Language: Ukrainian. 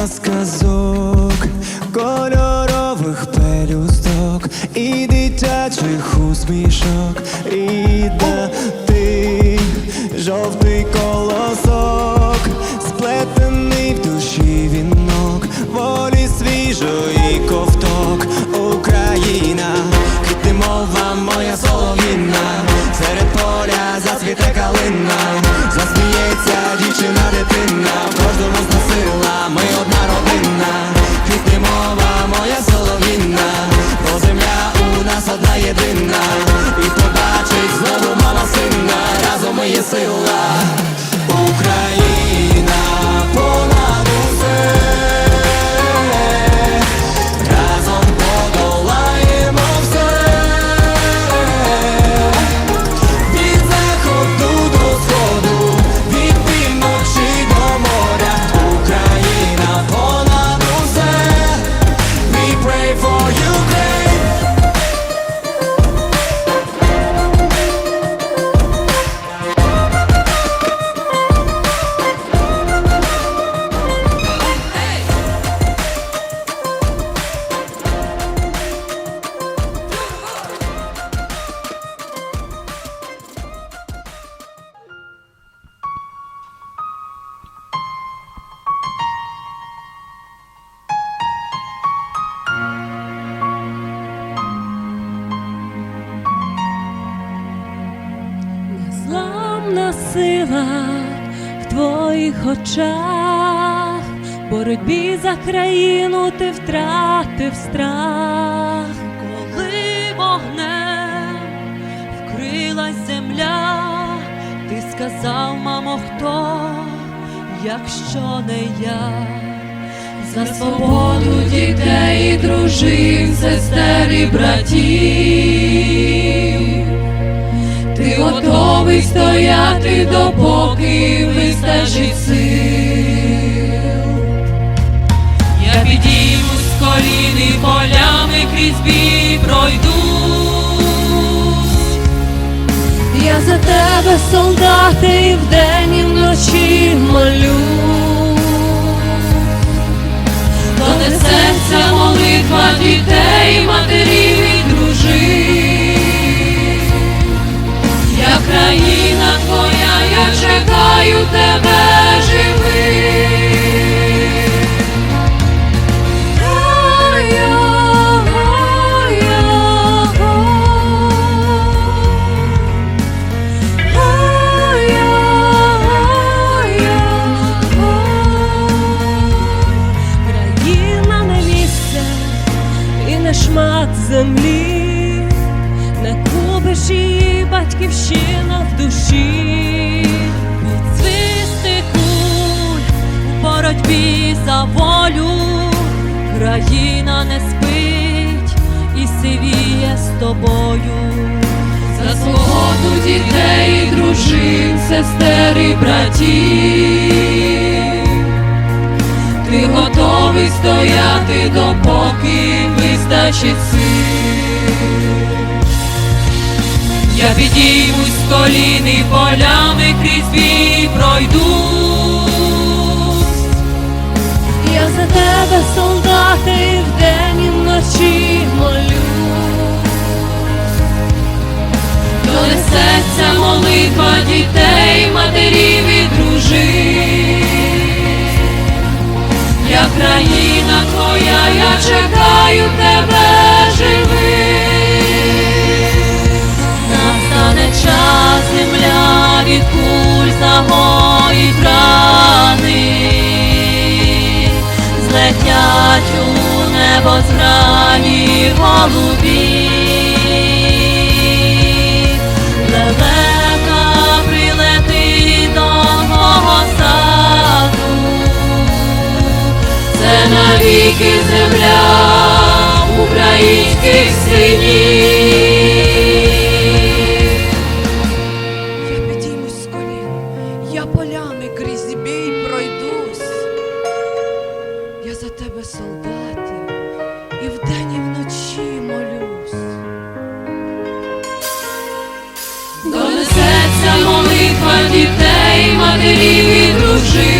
Весна сказок, кольорових пелюсток. І дитячих усмішок, і ти жовтих Незламна сила в твоїх очах, боротьбі за країну ти втратив страх, коли вогнем вкрилась земля, ти сказав, мамо, хто, якщо не я. За свободу дітей, і дружин, сестер і братів. Готовий стояти, допоки вистачить сил. Я підійму з колін і полями крізь бій пройдусь. Я за тебе, солдати, і вдень, і вночі молюсь. Донесеться молитва дітей, матерів батьківщина в душі, від куль у боротьбі за волю, країна не спить і сивіє з тобою. За свободу дітей, дружин, сестер і братів. Ти готовий стояти, допоки вистачить сил. Я підіймусь з колін полями крізь бій пройдусь. Я за тебе, солдати, вдень і вночі молю. Донесеться молитва дітей, матерів і дружин. Я країна твоя, я чекаю тебе злетять у небо зрані голубі. Лелека прилети до мого саду, це навіки земля українських синів. Дітей, матерів і дружин.